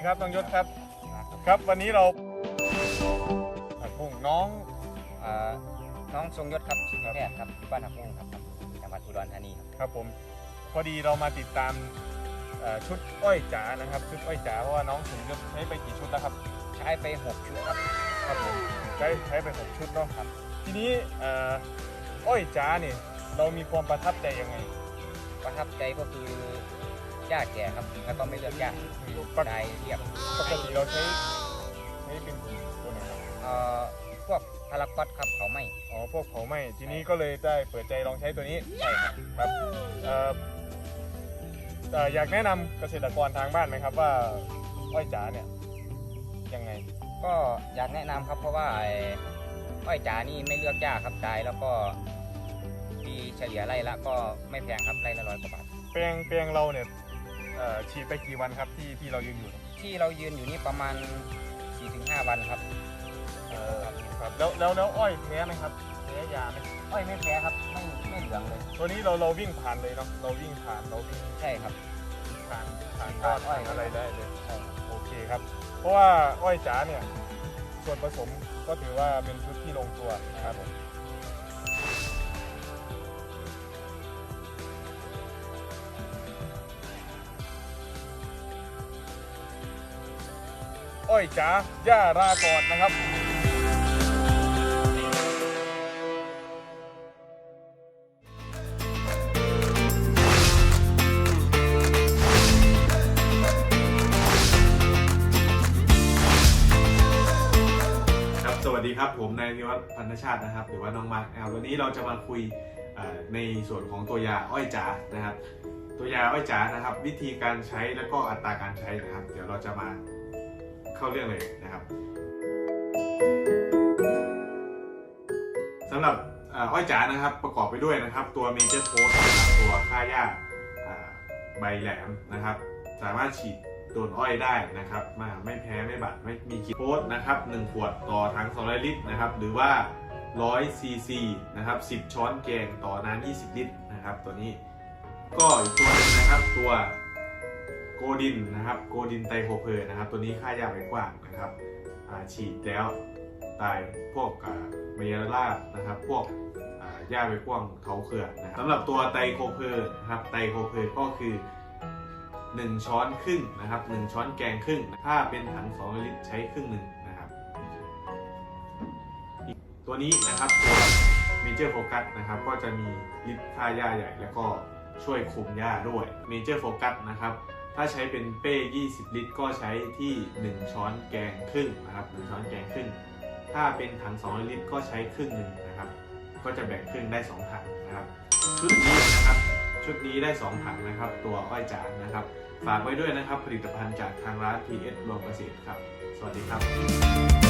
ดีครับน้องยศครับ ครับวันนี้เราผักบุ้งน้องเอ่อน้องทรงยศครับสุนแพทย์ครับบ้านหักมุงครับครับจังหวัดอุดรธานีครับครับผมพอดีเรามาติดตามเอ่อชุดอ้อยจ๋านะครับชุดอ้อยจ๋าเพราะว่าน้องสมยศใช้ไปกี่ชุดแล้วครับใช้ไป6ชุดครับ ครับผมใช้ใช้ไปหกชุดเนาะครับ ทีนี้เอ่ออ้อยจ๋าเนี่ยเรามีความประทับใจยังไง ประทับใจก็คือ ยากแก่ครับ แล้วก็ไม่เลือกยากปกได้เรียบปกติเราใช้ใช้เป็นตัวไหนครับเอ่อพวกพารากอตครับเขาไม่อ๋อพวกเผาไหม้ทีนี้ก็เลยได้เปิดใจลองใช้ตัวนี้ใช่ครับครับเอ่อเอ่ออยากแนะนำเกษตรกรทางบ้านไหมครับว่าอ้อยจ๋าเนี่ยยังไงก็อยากแนะนำครับเพราะว่าไอ้อ้อยจ๋านี่ไม่เลือกยากครับได้แล้วก็ปีเฉลี่ยไร่ละก็ไม่แพงครับไร่ละร้อยกว่าบาท แปลงแปลงเราเนี่ย เอ่อฉีดไปกี่วันครับที่ที่เรายืนอยู่เนี่ยที่เรายืนอยู่นี่ประมาณ 4-5 วันครับเอ่อครับแล้วแล้วแล้วอ้อยแพ้ไหมครับแพ้ยาไหมอ้อยไม่แพ้ครับไม่ไม่เหลืองเลยตัวนี้เราเราวิ่งผ่านเลยเนาะเราวิ่งผ่านเราวิ่งใช่ครับ ผ่านผ่านผ่านอ้ผ่าอยนอะไรได้เลย ใช่ครับโอเคครับ เพราะว่าอ้อยจ๋าเนี่ยส่วนผสมก็ถือว่าเป็นชุดที่ลงตัวนะครับผม อ้อยจ๋าย่ารากอดนะครับครับสวัสดีครับผมนายนิวัฒน์พันธชาตินะครับ หรือว่าน้องมาร์คนะครับวันนี้เราจะมาคุยในส่วนของตัวยาอ้อยจ๋านะครับ ตัวยาอ้อยจ๋านะครับ วิธีการใช้แล้วก็อัตราการใช้นะครับ เดี๋ยวเราจะมา เข้าเรื่องเลยนะครับสำหรับอ้อยจ๋านะครับประกอบไปด้วยนะครับ ตัวเมเจอร์โพสนะครับตัวค่าหญ้าอ่าใบแหลมนะครับ สามารถฉีดโดนอ้อยได้นะครับมาไม่แพ้ไม่บาดไม่มีขีดโพสนะครับ1ขวดต่อถัง200ลิตรนะครับหรือว่า 100 ซีซีนะครับ10 ช้อนแกงต่อน้ำ20 ลิตรนะครับ ตัวนี้ก็อีกตัวนึงนะครับตัว โกดินนะครับโกดินไตโคเพอร์นะครับ ตัวนี้ค่ายาใบกว้างนะครับฉีดแล้วตายพวกอ่าเมยาล่านะครับ พวกอ่าหญ้าใบกว้างเขาเขื่อนนะครับสำหรับตัวไตโคเพอร์นะครับไตโคเพอร์ก็คือ 1 ช้อนครึ่งนะครับ1ช้อนแกงครึ่ง ถ้าเป็นถัง2ลิตรใช้ครึ่งหนึ่งนะครับ ตัวนี้นะครับตัว Major Focus นะครับก็จะมีลิตรค่าหญ้าใหญ่ แล้วก็ช่วยคุมหญ้าด้วย Major Focus นะครับ ถ้าใช้เป็นเป้ 20 ลิตร ก็ใช้ที่ 1 ช้อนแกงครึ่งนะครับ1ช้อนแกงครึ่ง ถ้าเป็นถัง 2 ลิตร ก็ใช้ครึ่งหนึ่งนะครับ ก็จะแบ่งครึ่งได้ 2 ถังนะครับ ชุดนี้นะครับ ชุดนี้ได้ 2 ถังนะครับ ตัวอ้อยจานนะครับ ฝากไว้ด้วยนะครับ ผลิตภัณฑ์จากทางร้าน PS รวมเกษตรครับ สวัสดีครับ